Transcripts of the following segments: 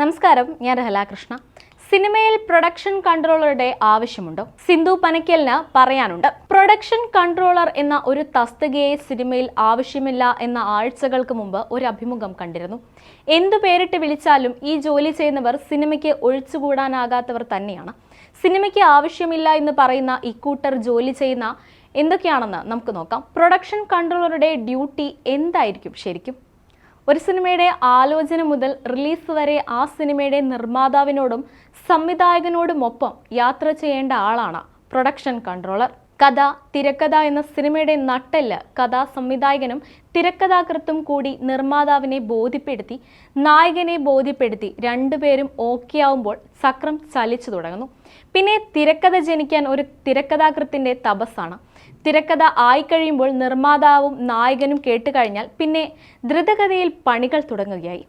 നമസ്കാരം ഞാൻ രഹലാകൃഷ്ണ സിനിമയിൽ പ്രൊഡക്ഷൻ കൺട്രോളറുടെ ആവശ്യമുണ്ടോ. സിന്ധു പനക്കലിന് പറയാനുണ്ട്. പ്രൊഡക്ഷൻ കൺട്രോളർ എന്ന ഒരു തസ്തികയെ സിനിമയിൽ ആവശ്യമില്ല എന്ന ആഴ്ചകൾക്ക് മുമ്പ് ഒരു അഭിമുഖം കണ്ടിരുന്നു. എന്തു പേരിട്ട് വിളിച്ചാലും ഈ ജോലി ചെയ്യുന്നവർ സിനിമയ്ക്ക് ഒഴിച്ചുകൂടാനാകാത്തവർ തന്നെയാണ്. സിനിമയ്ക്ക് ആവശ്യമില്ല എന്ന് പറയുന്ന ഇക്കൂട്ടർ ജോലി ചെയ്യുന്ന എന്തൊക്കെയാണെന്ന് നമുക്ക് നോക്കാം. പ്രൊഡക്ഷൻ കൺട്രോളറുടെ ഡ്യൂട്ടി എന്തായിരിക്കും ശരിക്കും? ഒരു സിനിമയുടെ ആലോചന മുതൽ റിലീസ് വരെ ആ സിനിമയുടെ നിർമ്മാതാവിനോടും സംവിധായകനോടുമൊപ്പം യാത്ര ചെയ്യേണ്ട ആളാണ് പ്രൊഡക്ഷൻ കൺട്രോളർ. കഥ തിരക്കഥ എന്ന സിനിമയുടെ നട്ടെല്ല് കഥാ സംവിധായകനും തിരക്കഥാകൃത്തും കൂടി നിർമ്മാതാവിനെ ബോധ്യപ്പെടുത്തി നായകനെ ബോധ്യപ്പെടുത്തി രണ്ടുപേരും ഓക്കെ ആവുമ്പോൾ സക്രം ചലിച്ചു തുടങ്ങുന്നു. പിന്നെ തിരക്കഥ ജനിക്കാൻ ഒരു തിരക്കഥാകൃത്തിന്റെ തപസ്സാണ്. തിരക്കഥ ആയിക്കഴിയുമ്പോൾ നിർമ്മാതാവും നായകനും കേട്ടുകഴിഞ്ഞാൽ പിന്നെ ദ്രുതഗതിയിൽ പണികൾ തുടങ്ങുകയായി.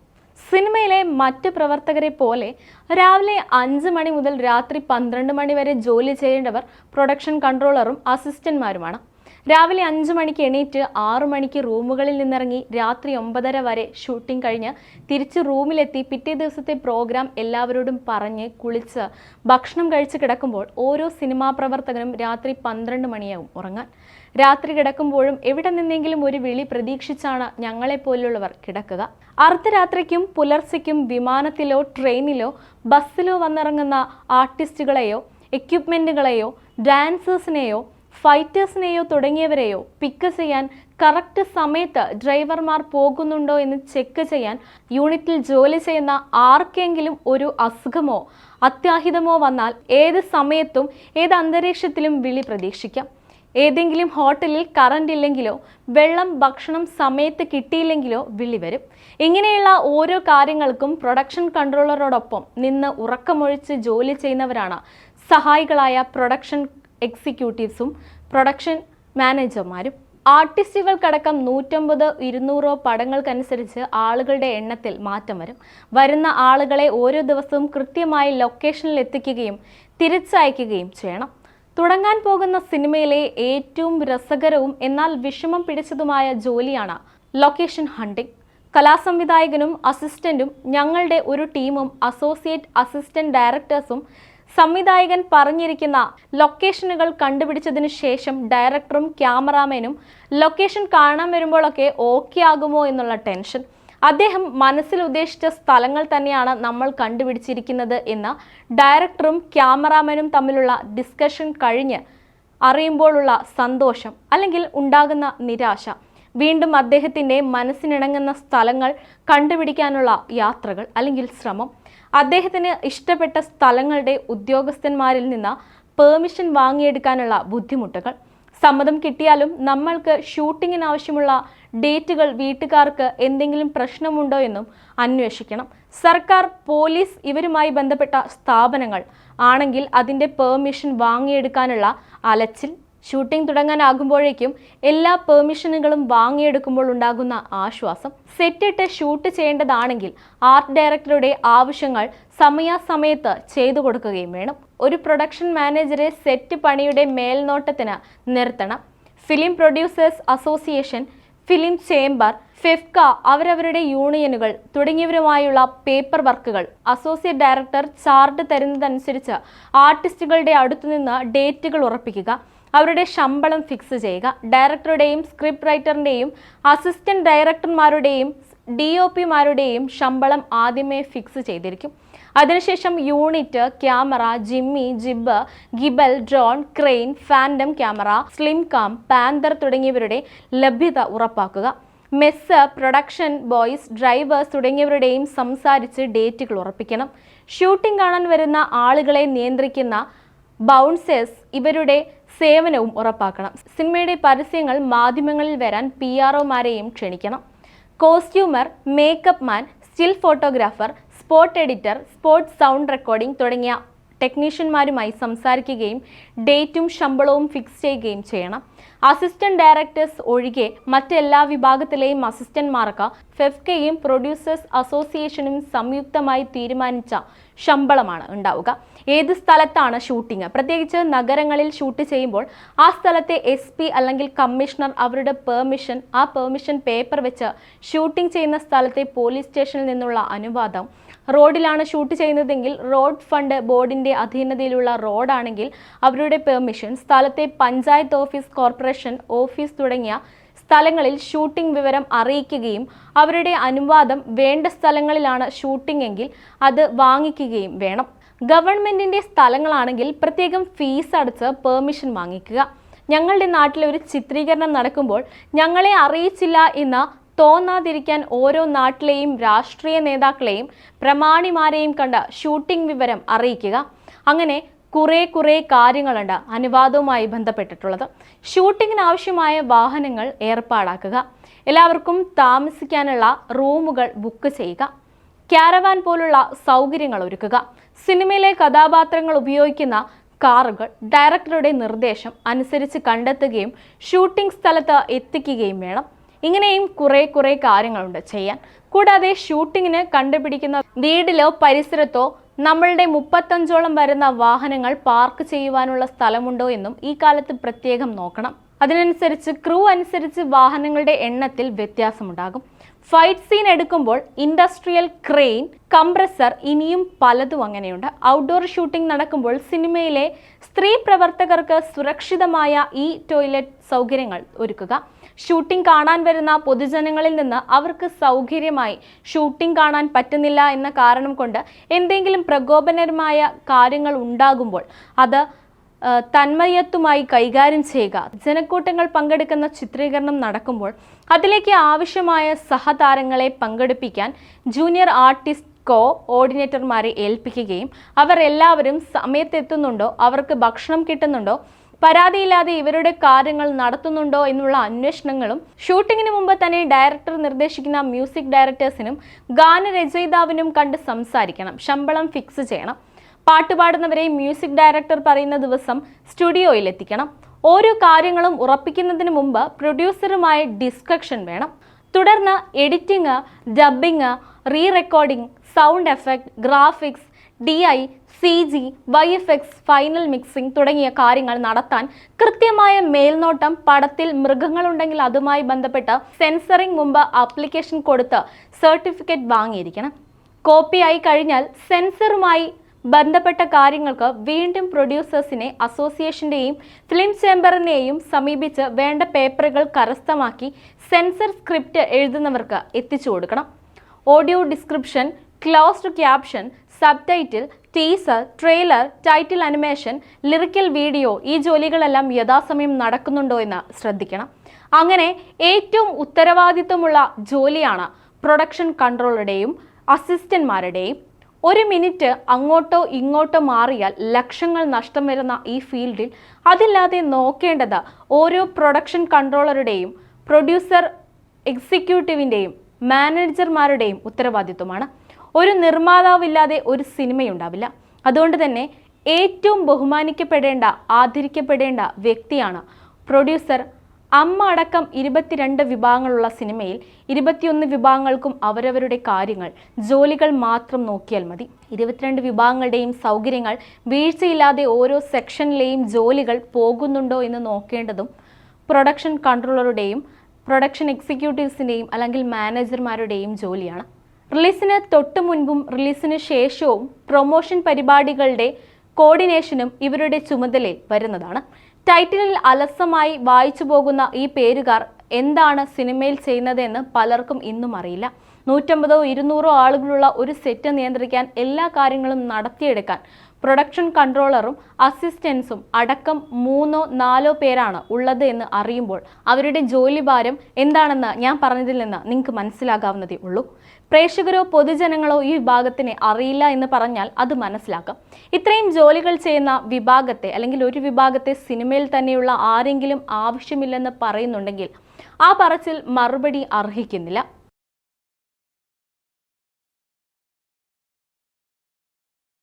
സിനിമയിലെ മറ്റ് പ്രവർത്തകരെ പോലെ രാവിലെ അഞ്ച് മണി മുതൽ രാത്രി പന്ത്രണ്ട് മണി വരെ ജോലി ചെയ്യേണ്ടവർ പ്രൊഡക്ഷൻ കൺട്രോളറും അസിസ്റ്റന്റ്മാരുമാണ് രാവിലെ അഞ്ച് മണിക്ക് എണീറ്റ് ആറു മണിക്ക് റൂമുകളിൽ നിന്നിറങ്ങി രാത്രി ഒമ്പതര വരെ ഷൂട്ടിംഗ് കഴിഞ്ഞ് തിരിച്ച് റൂമിലെത്തി പിറ്റേ ദിവസത്തെ പ്രോഗ്രാം എല്ലാവരോടും പറഞ്ഞ് കുളിച്ച് ഭക്ഷണം കഴിച്ച് കിടക്കുമ്പോൾ ഓരോ സിനിമാ പ്രവർത്തകനും രാത്രി പന്ത്രണ്ട് മണിയാവും ഉറങ്ങാൻ. രാത്രി കിടക്കുമ്പോഴും എവിടെ നിന്നെങ്കിലും ഒരു വിളി പ്രതീക്ഷിച്ചാണ് ഞങ്ങളെപ്പോലുള്ളവർ കിടക്കുക. അർദ്ധരാത്രിക്കും പുലർച്ചയ്ക്കും വിമാനത്തിലോ ട്രെയിനിലോ ബസ്സിലോ വന്നിറങ്ങുന്ന ആർട്ടിസ്റ്റുകളെയോ എക്യുപ്മെന്റുകളെയോ ഡാൻസേഴ്സിനെയോ ഫൈറ്റേഴ്സിനെയോ തുടങ്ങിയവരെയോ പിക്ക് ചെയ്യാൻ കറക്റ്റ് സമയത്ത് ഡ്രൈവർമാർ പോകുന്നുണ്ടോ എന്ന് ചെക്ക് ചെയ്യാൻ യൂണിറ്റിൽ ജോലി ചെയ്യുന്ന ആർക്കെങ്കിലും ഒരു അസുഖമോ അത്യാഹിതമോ വന്നാൽ ഏത് സമയത്തും ഏത് അന്തരീക്ഷത്തിലും വിളി പ്രതീക്ഷിക്കാം. ഏതെങ്കിലും ഹോട്ടലിൽ കറണ്ട് ഇല്ലെങ്കിലോ വെള്ളം ഭക്ഷണം സമയത്ത് കിട്ടിയില്ലെങ്കിലോ വിളി വരും. ഇങ്ങനെയുള്ള ഓരോ കാര്യങ്ങൾക്കും പ്രൊഡക്ഷൻ കൺട്രോളറോടൊപ്പം നിന്ന് ഉറക്കമൊഴിച്ച് ജോലി ചെയ്യുന്നവരാണ് സഹായികളായ പ്രൊഡക്ഷൻ എക്സിക്യൂട്ടീവ്സും പ്രൊഡക്ഷൻ മാനേജർമാരും ആർട്ടിസ്റ്റുകൾക്കടക്കം നൂറ്റമ്പത് ഇരുന്നൂറോ പടങ്ങൾക്കനുസരിച്ച് ആളുകളുടെ എണ്ണത്തിൽ മാറ്റം വരും. വരുന്ന ആളുകളെ ഓരോ ദിവസവും കൃത്യമായി ലൊക്കേഷനിൽ എത്തിക്കുകയും തിരിച്ചയക്കുകയും ചെയ്യണം. തുടങ്ങാൻ പോകുന്ന സിനിമയിലെ ഏറ്റവും രസകരവും എന്നാൽ വിഷമം പിടിച്ചതുമായ ജോലിയാണ് ലൊക്കേഷൻ ഹണ്ടിംഗ് കലാസംവിധായകനും അസിസ്റ്റന്റും ഞങ്ങളുടെ ഒരു ടീമും അസോസിയേറ്റ് അസിസ്റ്റന്റ് ഡയറക്ടേഴ്സും സംവിധായകൻ പറഞ്ഞിരിക്കുന്ന ലൊക്കേഷനുകൾ കണ്ടുപിടിച്ചതിന് ശേഷം ഡയറക്ടറും ക്യാമറാമാനും ലൊക്കേഷൻ കാണാൻ വരുമ്പോഴൊക്കെ ഓക്കെ ആകുമോ എന്നുള്ള ടെൻഷൻ. അദ്ദേഹം മനസ്സിൽ ഉദ്ദേശിച്ച സ്ഥലങ്ങൾ തന്നെയാണ് നമ്മൾ കണ്ടുപിടിച്ചിരിക്കുന്നത് എന്ന് ഡയറക്ടറും ക്യാമറാമാനും തമ്മിലുള്ള ഡിസ്കഷൻ കഴിഞ്ഞ് അറിയുമ്പോഴുള്ള സന്തോഷം അല്ലെങ്കിൽ ഉണ്ടാകുന്ന നിരാശ. വീണ്ടും അദ്ദേഹത്തിന്റെ മനസ്സിനിണങ്ങുന്ന സ്ഥലങ്ങൾ കണ്ടുപിടിക്കാനുള്ള യാത്രകൾ അല്ലെങ്കിൽ ശ്രമം അദ്ദേഹത്തിന് ഇഷ്ടപ്പെട്ട സ്ഥലങ്ങളുടെ ഉദ്യോഗസ്ഥന്മാരിൽ നിന്ന് പെർമിഷൻ വാങ്ങിയെടുക്കാനുള്ള ബുദ്ധിമുട്ടുകൾ. സമ്മതം കിട്ടിയാലും നമ്മൾക്ക് ഷൂട്ടിങ്ങിന് ആവശ്യമുള്ള ഡേറ്റുകൾ വീട്ടുകാർക്ക് എന്തെങ്കിലും പ്രശ്നമുണ്ടോ എന്നും അന്വേഷിക്കണം. സർക്കാർ പോലീസ് ഇവരുമായി ബന്ധപ്പെട്ട സ്ഥാപനങ്ങൾ ആണെങ്കിൽ അതിന്റെ പെർമിഷൻ വാങ്ങിയെടുക്കാനുള്ള അലച്ചിൽ ഷൂട്ടിംഗ് തുടങ്ങാനാകുമ്പോഴേക്കും എല്ലാ പെർമിഷനുകളും വാങ്ങിയെടുക്കുമ്പോൾ ഉണ്ടാകുന്ന ആശ്വാസം സെറ്റിട്ട് ഷൂട്ട് ചെയ്യേണ്ടതാണെങ്കിൽ ആർട്ട് ഡയറക്ടറുടെ ആവശ്യങ്ങൾ സമയാസമയത്ത് ചെയ്തു കൊടുക്കുകയും വേണം. ഒരു പ്രൊഡക്ഷൻ മാനേജറെ സെറ്റ് പണിയുടെ മേൽനോട്ടത്തിന് നിർത്തണം. Film producers association film chamber FEFKA അവരവരുടെ യൂണിയനുകൾ തുടങ്ങിയവരുമായുള്ള പേപ്പർ വർക്കുകൾ അസോസിയേറ്റ് ഡയറക്ടർ ചാർട്ട് തരുന്നതനുസരിച്ച് ആർട്ടിസ്റ്റുകളുടെ അടുത്തുനിന്ന് ഡേറ്റുകൾ ഉറപ്പിക്കുക അവരുടെ ശമ്പളം ഫിക്സ് ചെയ്യുക. ഡയറക്ടറുടെയും സ്ക്രിപ്റ്റ് റൈറ്ററിന്റെയും അസിസ്റ്റന്റ് ഡയറക്ടർമാരുടെയും ഡി ഒ പിമാരുടെയും ശമ്പളം ആദ്യമേ ഫിക്സ് ചെയ്തിരിക്കും. അതിനുശേഷം unit camera jimmy jib gimbal drone crane phantom camera slim cam panther തുടങ്ങിയവരുടെ ലഭ്യത ഉറപ്പാക്കുക. മെസ്സ് പ്രൊഡക്ഷൻ ബോയ്സ് ഡ്രൈവേഴ്സ് തുടങ്ങിയവരുടെയും സംസാരിച്ച് ഡേറ്റുകൾ ഉറപ്പിക്കണം. ഷൂട്ടിംഗ് കാണാൻ വരുന്ന ആളുകളെ നിയന്ത്രിക്കുന്ന ബൗൺസേഴ്സ് ഇവരുടെ സേവനവും ഉറപ്പാക്കണം. സിനിമയുടെ പരസ്യങ്ങൾ മാധ്യമങ്ങളിൽ വരാൻ പി ആർ ഒമാരെയും ക്ഷണിക്കണം. Costumer makeup man still photographer spot editor spot sound recording തുടങ്ങിയ ടെക്നീഷ്യന്മാരുമായി സംസാരിക്കുകയും ഡേറ്റും ശമ്പളവും ഫിക്സ് ചെയ്യുകയും ചെയ്യണം. അസിസ്റ്റന്റ് ഡയറക്ടേഴ്സ് ഒഴികെ മറ്റെല്ലാ വിഭാഗത്തിലെയും അസിസ്റ്റന്റ്മാർക്ക് ഫെഫ്കയും പ്രൊഡ്യൂസേഴ്സ് അസോസിയേഷനും സംയുക്തമായി തീരുമാനിച്ച ശമ്പളമാണ് ഉണ്ടാവുക. ഏത് സ്ഥലത്താണ് ഷൂട്ടിംഗ്? പ്രത്യേകിച്ച് നഗരങ്ങളിൽ ഷൂട്ട് ചെയ്യുമ്പോൾ ആ സ്ഥലത്തെ എസ് പി അല്ലെങ്കിൽ കമ്മീഷണർ അവരുടെ പെർമിഷൻ ആ പെർമിഷൻ പേപ്പർ വെച്ച് ഷൂട്ടിംഗ് ചെയ്യുന്ന സ്ഥലത്തെ പോലീസ് സ്റ്റേഷനിൽ നിന്നുള്ള അനുവാദം. റോഡിലാണ് ഷൂട്ട് ചെയ്യുന്നതെങ്കിൽ റോഡ് ഫണ്ട് ബോർഡിന്റെ അധീനതയിലുള്ള റോഡാണെങ്കിൽ അവരുടെ പെർമിഷൻ. സ്ഥലത്തെ പഞ്ചായത്ത് ഓഫീസ് കോർപ്പറേഷൻ ഓഫീസ് തുടങ്ങിയ സ്ഥലങ്ങളിൽ ഷൂട്ടിംഗ് വിവരം അറിയിക്കുകയും അവരുടെ അനുവാദം വേണ്ട സ്ഥലങ്ങളിലാണ് ഷൂട്ടിംഗ് എങ്കിൽ അത് വാങ്ങിക്കുകയും വേണം. ഗവൺമെന്റിന്റെ സ്ഥലങ്ങളാണെങ്കിൽ പ്രത്യേകം ഫീസ് അടച്ച് പെർമിഷൻ വാങ്ങിക്കുക. ഞങ്ങളുടെ നാട്ടിലെ ഒരു ചിത്രീകരണം നടക്കുമ്പോൾ ഞങ്ങളെ അറിയിച്ചില്ല എന്ന് തോന്നാതിരിക്കാൻ ഓരോ നാട്ടിലെയും രാഷ്ട്രീയ നേതാക്കളെയും പ്രമാണിമാരെയും കണ്ട ഷൂട്ടിംഗ് വിവരം അറിയിക്കുക. അങ്ങനെ കുറേ കുറേ കാര്യങ്ങളുണ്ട് അനുവാദവുമായി ബന്ധപ്പെട്ടിട്ടുള്ളത്. ഷൂട്ടിങ്ങിന് ആവശ്യമായ വാഹനങ്ങൾ ഏർപ്പാടാക്കുക. എല്ലാവർക്കും താമസിക്കാനുള്ള റൂമുകൾ ബുക്ക് ചെയ്യുക. ക്യാരവാൻ പോലുള്ള സൗകര്യങ്ങൾ ഒരുക്കുക. സിനിമയിലെ കഥാപാത്രങ്ങൾ ഉപയോഗിക്കുന്ന കാറുകൾ ഡയറക്ടറുടെ നിർദ്ദേശം അനുസരിച്ച് കണ്ടെത്തുകയും ഷൂട്ടിംഗ് സ്ഥലത്ത് എത്തിക്കുകയും വേണം. ഇങ്ങനെയും കുറേ കുറേ കാര്യങ്ങളുണ്ട് ചെയ്യാൻ. കൂടാതെ ഷൂട്ടിങ്ങിന് കണ്ടുപിടിക്കുന്ന വീടിലോ പരിസരത്തോ നമ്മളുടെ മുപ്പത്തഞ്ചോളം വരുന്ന വാഹനങ്ങൾ പാർക്ക് ചെയ്യുവാനുള്ള സ്ഥലമുണ്ടോ എന്നും ഈ കാലത്ത് പ്രത്യേകം നോക്കണം. അതിനനുസരിച്ച് ക്രൂ അനുസരിച്ച് വാഹനങ്ങളുടെ എണ്ണത്തിൽ വ്യത്യാസമുണ്ടാകും. ഫൈറ്റ് സീൻ എടുക്കുമ്പോൾ ഇൻഡസ്ട്രിയൽ ക്രെയിൻ കംപ്രസർ ഇനിയും പലതും അങ്ങനെയുണ്ട്. ഔട്ട്ഡോർ ഷൂട്ടിംഗ് നടക്കുമ്പോൾ സിനിമയിലെ സ്ത്രീ പ്രവർത്തകർക്ക് സുരക്ഷിതമായ ഈ ടോയ്ലറ്റ് സൗകര്യങ്ങൾ ഒരുക്കുക. ഷൂട്ടിംഗ് കാണാൻ വരുന്ന പൊതുജനങ്ങളിൽ നിന്ന് അവർക്ക് സൗകര്യമായി ഷൂട്ടിംഗ് കാണാൻ പറ്റുന്നില്ല എന്ന കാരണം കൊണ്ട് എന്തെങ്കിലും പ്രകോപനരമായ കാര്യങ്ങൾ ഉണ്ടാകുമ്പോൾ അത് തന്മയത്വമായി കൈകാര്യം ചെയ്യുക. ജനക്കൂട്ടങ്ങൾ പങ്കെടുക്കുന്ന ചിത്രീകരണം നടക്കുമ്പോൾ അതിലേക്ക് ആവശ്യമായ സഹതാരങ്ങളെ പങ്കെടുപ്പിക്കാൻ ജൂനിയർ ആർട്ടിസ്റ്റ് കോ ഓർഡിനേറ്റർമാരെ ഏൽപ്പിക്കുകയും അവർ എല്ലാവരും സമയത്തെത്തുന്നുണ്ടോ അവർക്ക് ഭക്ഷണം കിട്ടുന്നുണ്ടോ പരാതിയില്ലാതെ ഇവരുടെ കാര്യങ്ങൾ നടത്തുന്നുണ്ടോ എന്നുള്ള അന്വേഷണങ്ങളും ഷൂട്ടിങ്ങിന് മുമ്പ് തന്നെ ഡയറക്ടർ നിർദ്ദേശിക്കുന്ന മ്യൂസിക് ഡയറക്ടേഴ്സിനും ഗാനരചയിതാവിനും കണ്ട് സംസാരിക്കണം ശമ്പളം ഫിക്സ് ചെയ്യണം. പാട്ട് പാടുന്നവരെ മ്യൂസിക് ഡയറക്ടർ പറയുന്ന ദിവസം സ്റ്റുഡിയോയിൽ എത്തിക്കണം. ഓരോ കാര്യങ്ങളും ഉറപ്പിക്കുന്നതിന് മുമ്പ് പ്രൊഡ്യൂസറുമായി ഡിസ്കഷൻ വേണം. തുടർന്ന് editing dubbing re recording sound effect graphics D I C G V F X final mixing തുടങ്ങിയ കാര്യങ്ങൾ നടത്താൻ കൃത്യമായ മേൽനോട്ടം പടത്തിൽ മൃഗങ്ങളുണ്ടെങ്കിൽ അതുമായി ബന്ധപ്പെട്ട് സെൻസറിംഗ് മുമ്പ് ആപ്ലിക്കേഷൻ കൊടുത്ത് സർട്ടിഫിക്കറ്റ് വാങ്ങിയിരിക്കണം. കോപ്പിയായി കഴിഞ്ഞാൽ സെൻസറുമായി ബന്ധപ്പെട്ട കാര്യങ്ങൾക്ക് വീണ്ടും പ്രൊഡ്യൂസേഴ്സിനെ അസോസിയേഷന്റെയും ഫിലിം ചേംബറിനെയും സമീപിച്ച് വേണ്ട പേപ്പറുകൾ കരസ്ഥമാക്കി സെൻസർ സ്ക്രിപ്റ്റ് എഴുതുന്നവർക്ക് എത്തിച്ചു കൊടുക്കണം. Audio description closed caption subtitle teaser trailer title animation lyrical video ഈ ജോലികളെല്ലാം യഥാസമയം നടക്കുന്നുണ്ടോ എന്ന് ശ്രദ്ധിക്കണം. അങ്ങനെ ഏറ്റവും ഉത്തരവാദിത്വമുള്ള ജോലിയാണ് പ്രൊഡക്ഷൻ കൺട്രോളുടെയും അസിസ്റ്റന്റ്മാരുടെയും. ഒരു മിനിറ്റ് അങ്ങോട്ടോ ഇങ്ങോട്ടോ മാറിയാൽ ലക്ഷങ്ങൾ നഷ്ടം വരുന്ന ഈ ഫീൽഡിൽ അതില്ലാതെ നോക്കേണ്ടത് ഓരോ പ്രൊഡക്ഷൻ കൺട്രോളറുടെയും പ്രൊഡ്യൂസർ എക്സിക്യൂട്ടീവിന്റെയും മാനേജർമാരുടെയും ഉത്തരവാദിത്വമാണ്. ഒരു നിർമ്മാതാവില്ലാതെ ഒരു സിനിമയുണ്ടാവില്ല. അതുകൊണ്ട് തന്നെ ഏറ്റവും ബഹുമാനിക്കപ്പെടേണ്ട ആദരിക്കപ്പെടേണ്ട വ്യക്തിയാണ് പ്രൊഡ്യൂസർ അമ്മ അടക്കം ഇരുപത്തിരണ്ട് വിഭാഗങ്ങളുള്ള സിനിമയിൽ ഇരുപത്തിയൊന്ന് വിഭാഗങ്ങൾക്കും അവരവരുടെ കാര്യങ്ങൾ ജോലികൾ മാത്രം നോക്കിയാൽ മതി. ഇരുപത്തിരണ്ട് വിഭാഗങ്ങളുടെയും സൗകര്യങ്ങൾ വീഴ്ചയില്ലാതെ ഓരോ സെക്ഷനിലെയും ജോലികൾ പോകുന്നുണ്ടോ എന്ന് നോക്കേണ്ടതും പ്രൊഡക്ഷൻ കൺട്രോളറുടെയും പ്രൊഡക്ഷൻ എക്സിക്യൂട്ടീവ്സിന്റെയും അല്ലെങ്കിൽ മാനേജർമാരുടെയും ജോലിയാണ്. റിലീസിന് തൊട്ടു മുൻപും റിലീസിന് ശേഷവും പ്രൊമോഷൻ പരിപാടികളുടെ കോർഡിനേഷനും ഇവരുടെ ചുമതലയിൽ വരുന്നതാണ്. ടൈറ്റിലിൽ അലസമായി വായിച്ചു പോകുന്ന ഈ പേരുകാർ എന്താണ് സിനിമയിൽ ചെയ്യുന്നതെന്ന് പലർക്കും ഇന്നും അറിയില്ല. നൂറ്റമ്പതോ ഇരുന്നൂറോ ആളുകളുള്ള ഒരു സെറ്റ് നിയന്ത്രിക്കാൻ എല്ലാ കാര്യങ്ങളും നടത്തിയെടുക്കാൻ പ്രൊഡക്ഷൻ കൺട്രോളറും അസിസ്റ്റൻസും അടക്കം മൂന്നോ നാലോ പേരാണ് ഉള്ളത് എന്ന് അറിയുമ്പോൾ അവരുടെ ജോലിഭാരം എന്താണെന്ന് ഞാൻ പറഞ്ഞതിൽ നിന്ന് നിങ്ങൾക്ക് മനസ്സിലാകാവുന്നതേ ഉള്ളൂ. പ്രേക്ഷകരോ പൊതുജനങ്ങളോ ഈ വിഭാഗത്തിനെ അറിയില്ല എന്ന് പറഞ്ഞാൽ അത് മനസ്സിലാക്കാം. ഇത്രയും ജോലികൾ ചെയ്യുന്ന വിഭാഗത്തെ അല്ലെങ്കിൽ ഒരു വിഭാഗത്തെ സിനിമയിൽ തന്നെയുള്ള ആരെങ്കിലും ആവശ്യമില്ലെന്ന് പറയുന്നുണ്ടെങ്കിൽ ആ പറച്ചിൽ മറുപടി അർഹിക്കുന്നില്ല.